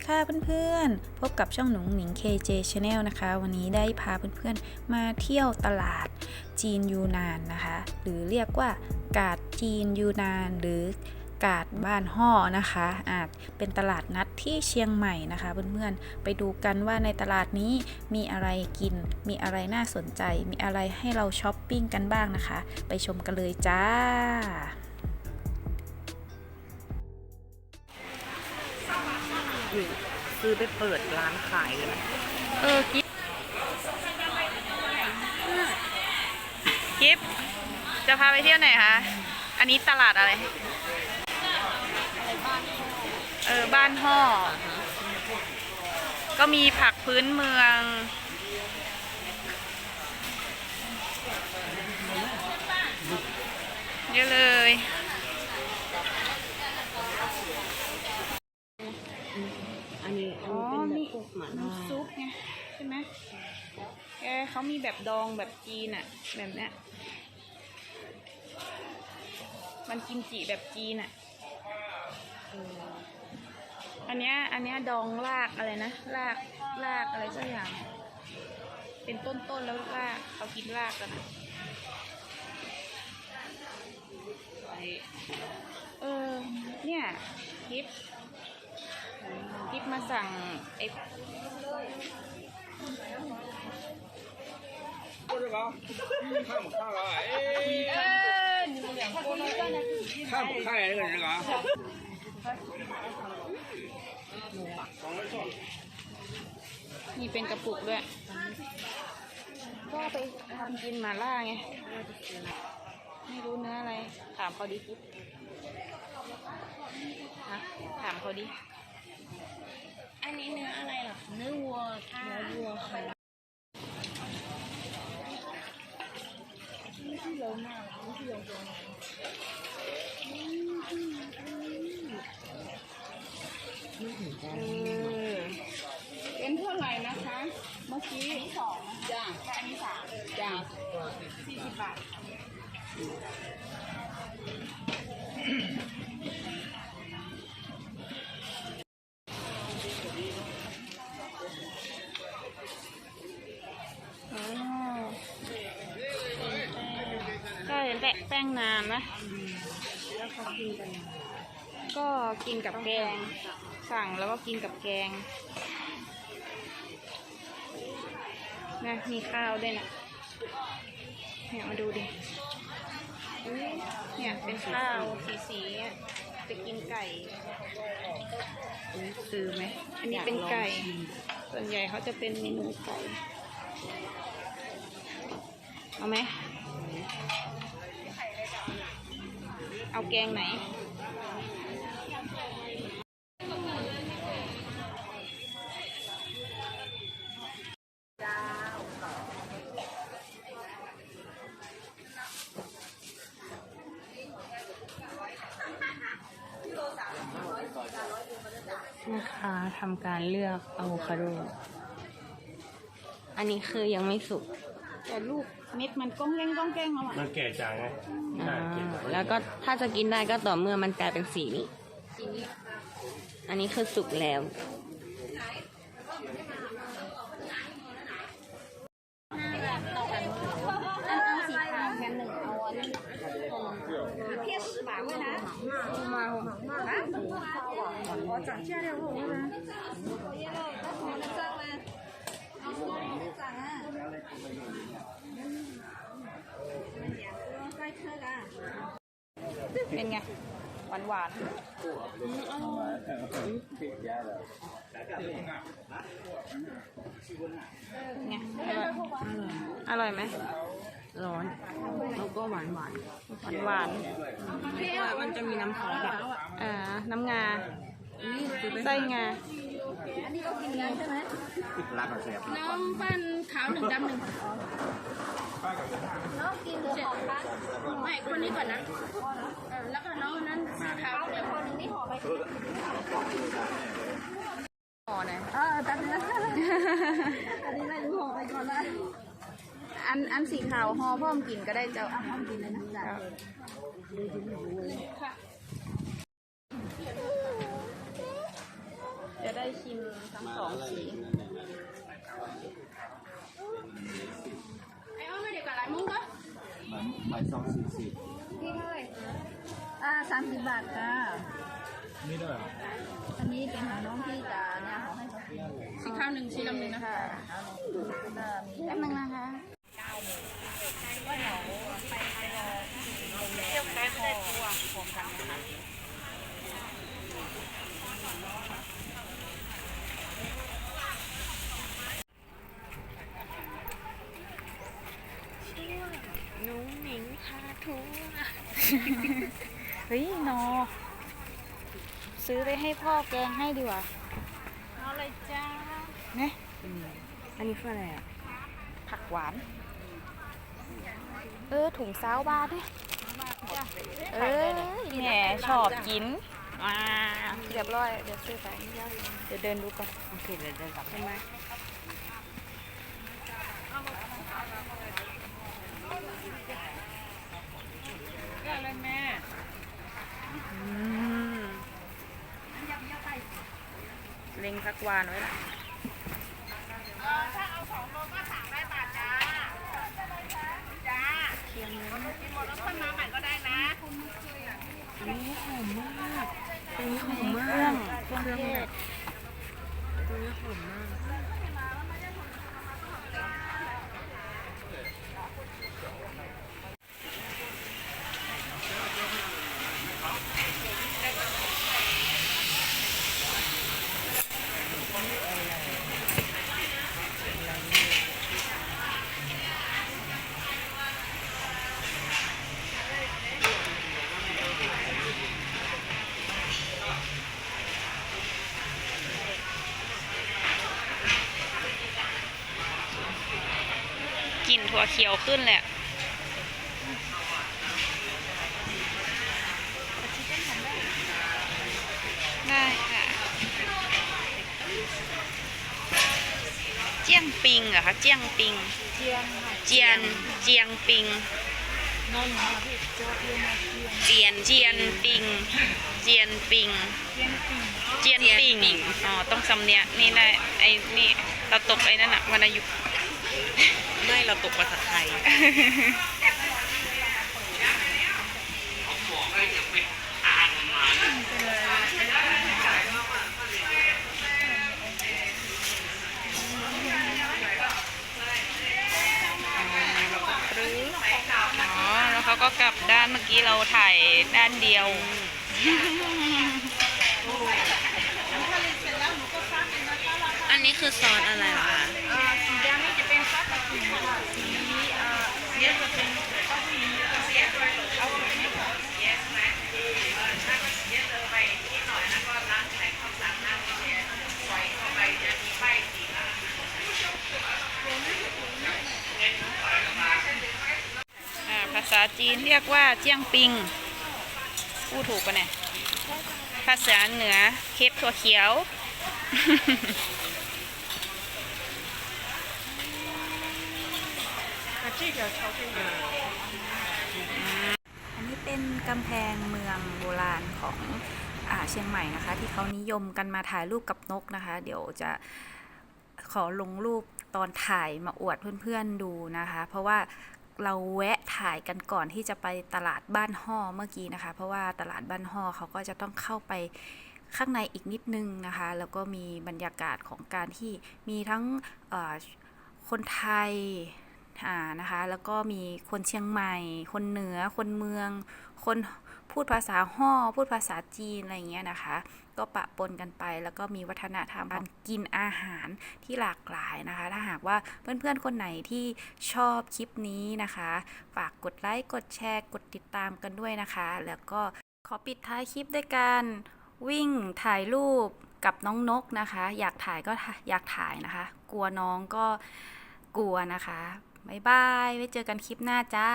ดีค่ะเพื่อนๆ พบกับช่องหนุ่งหนิง KJ Channel นะคะ วันนี้ได้พาเพื่อนๆ มาเที่ยวตลาดจีนยูนานนะคะ หรือเรียกว่ากาดจีนยูนาน หรือกาดบ้านห่อนะคะ อาจเป็นตลาดนัดที่เชียงใหม่นะคะ เพื่อนๆ ไปดูกันว่าในตลาดนี้มีอะไรกิน มีอะไรน่าสนใจ มีอะไรให้เราช้อปปิ้งกันบ้างนะคะ ไปชมกันเลยจ้า หรือซื้อไปเปิดร้านขายเลยเออกิฟกิฟจะพาไปเที่ยวไหนคะ อันนี้ตลาดอะไร เออ บ้านห่อ ก็มีผักพื้นเมือง เยอะเลย อันนี้ อ๋อ อันนี้ มี เป็นแบบพวกหมาล่า น้ำซุปไงใช่ไหมแก เขามีแบบดองแบบจีนอะแบบเนี้ยมันกิมจิแบบจีนอะอันเนี้ยอันเนี้ยดองรากอะไรนะรากรากอะไรสักอย่าง เป็นต้นๆแล้วรากเขากินรากกันอะเออ เนี่ยคลิปทิปมาสั่งไอ 不是吧？看不看了？哎，看不看呀？这个人啊？往那坐。 มีเป็นกระปุกด้วย ก็ไปทำกินหมาล่าไง ไม่รู้เนื้ออะไร ถามเขาดิทิปฮะถามเขาดิ อันนี้เนื้ออะไรเหรอเนื้อวัวค่ะเนื้อวัว ค่ะไม่ถึงใจเออเป็นเท่าไหร่นะคะ เมื่อกี้สองจ้าอันนี้สามจ้าสี่สิบบาท แปะแป้งนานนะ แล้วเขากินกันยังไงก็กินกับแกง สั่งแล้วก็กินกับแกงนะมีข้าวด้วยนะเนี่ยมาดูดิอุ๊ยเนี่ยเป็นข้าวสีสีๆอะจะกินไก่อุ๊ยซื้อไหมอันนี้เป็นไก่ ส่วนใหญ่เขาจะเป็นเมนูไก่ เอาไหม เอาแกงไหนแม่ค้าทำการเลือกอะโวคาโด อันนี้คือยังไม่สุก แต่ลูก เม็ดมันก้องแกงก้องแกงเอาอะมันแก่จังไงอ่าแล้วก็ถ้าจะกินได้ก็ต่อเมื่อมันกลายเป็นสีนี้อันนี้คือสุกแล้ว เป็นไง หวานหวานไงอร่อยอร่อยไหมร้อนแล้วก็หวานหวานหวานหวานๆมันจะมีน้ำซอสอะอ่าน้ำงานี่ซื้อไปไส้งาน้องปั้นขาวหนึ่งดำหนึ่ง น้องกินเจ็ดไม่คนนี้ก่อนนะเออแล้วก็น้องคนนั้นสีขาวเดี๋ยวคนนึงนี่ห่อไปห่อหน่อยเออตัดนะอันนี้ไม่รู้ห่อไปก่อนละอันอันสีขาวห่อพ่อมกินก็ได้เจ้าทำกินเลยนะจ๊ะจะได้ชิมทั้งสองสี ไอ้อ้อไม่เดี๋ยวกับอะไรมึงก็ใบสองสี่สิบพี่เท่าไหร่อ่าสามสิบบาทจ้านี่ด้วยเหรออันนี้เป็นของน้องพี่จ๋าเนี่ยขอให้เขาสีข้าวหนึ่งชิ้นลำหนึ่งนะคะแป๊บนึงนะคะ นุ้งหนิ งพาทัวร์เฮ้ยนอ ซื้อไปให้พ่อแกงให้ดีกว่าเอาเลยจ้าเนี่ยอันนี้คืออะไรอะ ผักหวาน เออถุงซาวบาทเนี่ยเออแหมชอบกินอ่าเรียบร้อย เดี๋ยวซื้อไปเดี๋ยวเดินดูก่อน โอเค เดี๋ยวเดินกลับใช่ไหม ก็เลยแม่เล็งสักวานไว้ละถ้าเอาสองโลก็สามร้อยบาทจ้าจ้าเคียงกินหมดแล้วค่อยมาใหม่ก็ได้นะนี่หอมมากเป็นหอมมากเครื่องเทศตัวนี้หอมมาก ถั่วเขียวขึ้นแหละได้ค่ะ เจียงปิงเหรอคะ เจียงปิง เจียงค่ะเจียน เจียงปิง นนท์ค่ะพี่โจ๊กเรียนมาเจียงเจียน เจียนปิง เจียนปิง เจียงปิ่งเจียนปิง อ๋อ ต้องสำเนียงนี่ได้ไอ้นี่ เราตกไอ้นั่นอะวรรณยุกต์ ไม่เราตกภาษาไทยหรืออ๋อแล้วเขาก็กลับด้านเมื่อกี้เราถ่ายด้านเดียวอันนี้คือซอสอะไรเหรอคะ ภาษาจีนเรียกว่าเจียงปิงพูดถูกปะเนี่ย ภาษาเหนือเคปถั่วเขียว อันนี้เป็นกำแพงเมืองโบราณของอาเชียงใหม่นะคะ ที่เขานิยมกันมาถ่ายรูปกับนกนะคะ เดี๋ยวจะขอลงรูปตอนถ่ายมาอวดเพื่อนๆดูนะคะ เพราะว่าเราแวะถ่ายกันก่อนที่จะไปตลาดบ้านห่อเมื่อกี้นะคะ เพราะว่าตลาดบ้านห่อเขาก็จะต้องเข้าไปข้างในอีกนิดนึงนะคะ แล้วก็มีบรรยากาศของการที่มีทั้งคนไทยานะคะ แล้วก็มีคนเชียงใหม่ คนเหนือ คนเมือง คนพูดภาษาฮ่อพูดภาษาจีนอะไรอย่างเงี้ยนะคะ ก็ปะปนกันไป แล้วก็มีวัฒนธรรมการกินอาหารที่หลากหลายนะคะ ถ้าหากว่าเพื่อนๆคนไหนที่ชอบคลิปนี้นะคะ ฝากกดไลค์ กดแชร์ กดติดตามกันด้วยนะคะ แล้วก็ขอปิดท้ายคลิปด้วยการวิ่งถ่ายรูปกับน้องนกนะคะ อยากถ่ายก็อยากถ่ายนะคะ กลัวน้องก็กลัวนะคะ บ๊ายบาย ไว้เจอกันคลิปหน้าจ้า